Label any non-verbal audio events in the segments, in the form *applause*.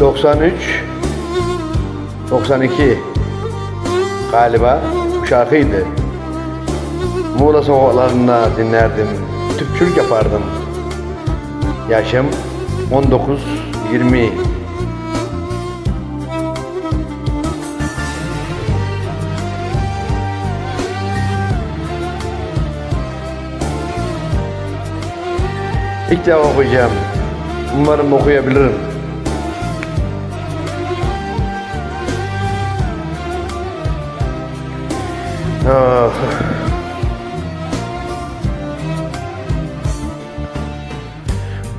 93 92 galiba şarkıydı. Muğla sokaklarında dinlerdim. Tüpçülük yapardım. Yaşım 19 20 İlk defa okuyacağım. Umarım okuyabilirim. Ah.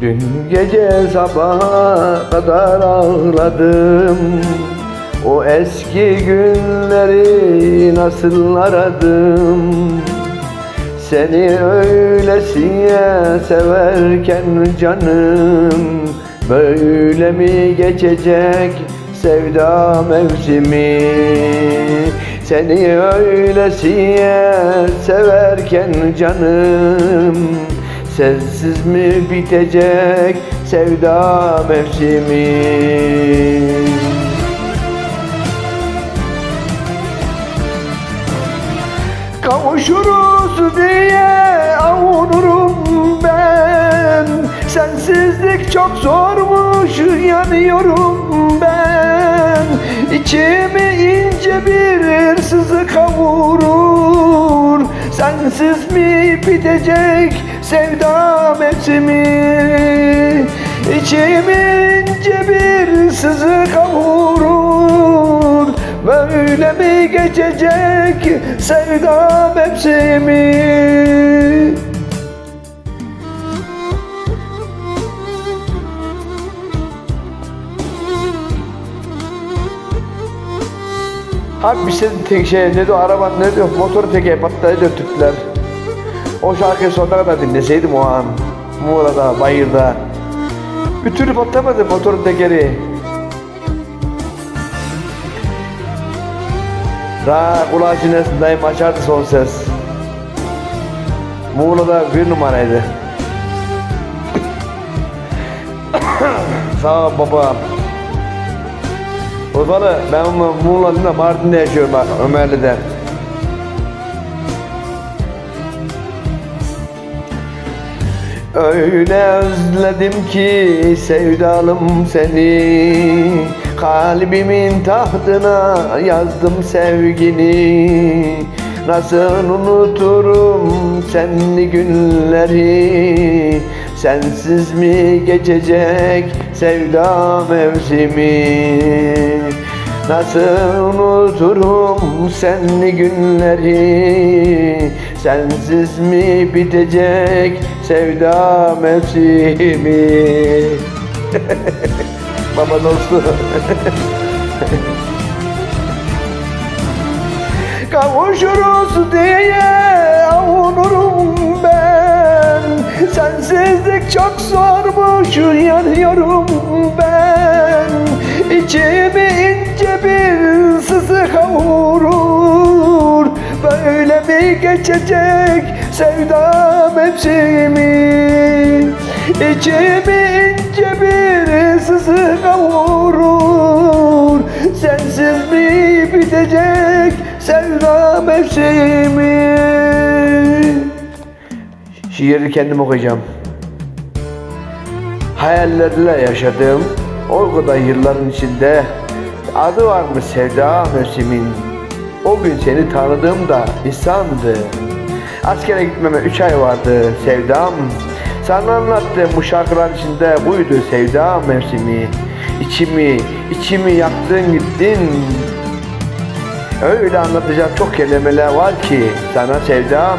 Dün gece sabaha kadar ağladım. O eski günleri nasıl aradım? Seni öylesiye severken canım Böyle mi geçecek sevda mevsimi Seni öylesiye severken canım Sensiz mi bitecek sevda mevsimi? Kavuşuruz diye avunurum ben. Sensizlik çok zormuş yanıyorum ben. İçimi Sensiz mi bitecek sevda mevsimi? İçimi ince bir sızı kavurur Böyle mi geçecek sevda mevsimi Abi bir şey tek şey ne diyor araban ne diyor motoru teke patlaydı Türkler. O şarkıyı sonuna kadar dinleseydim o an. Muğla'da, bayırda. Bir türlü patlamadı motorun tekeri. Ra kulağı çinesindeyim açardı son ses. Muğla'da bir numaraydı. *coughs* Sağ ol baba. Urfalı ben Muğla'da Mardin'de yaşıyorum bak Ömerli'de. Öyle özledim ki sevdalım seni. Kalbimin tahtına yazdım sevgini. Nasıl unuturum senli günleri Sensiz mi geçecek sevda mevsimi? Nasıl unuturum senli günleri? Sensiz mi bitecek sevda mevsimi? *laughs* Baba dostu. *laughs* Kavuşuruz diye çok zormuş yanıyorum ben. İçimi ince bir sızı kavurur. Böyle mi geçecek sevda mevsimi İçimi ince bir sızı kavurur. Sensiz mi bitecek sevda mevsimi Şiiri kendim okuyacağım Hayallerle yaşadım o kadar yılların içinde Adı varmış sevda mevsimin O gün seni tanıdığımda insandı Askere gitmeme üç ay vardı sevdam. Sana anlattığım bu şarkıların içinde buydu sevda mevsimi İçimi, içimi yaktın gittin. Öyle anlatacak çok kelimeler var ki Sana sevda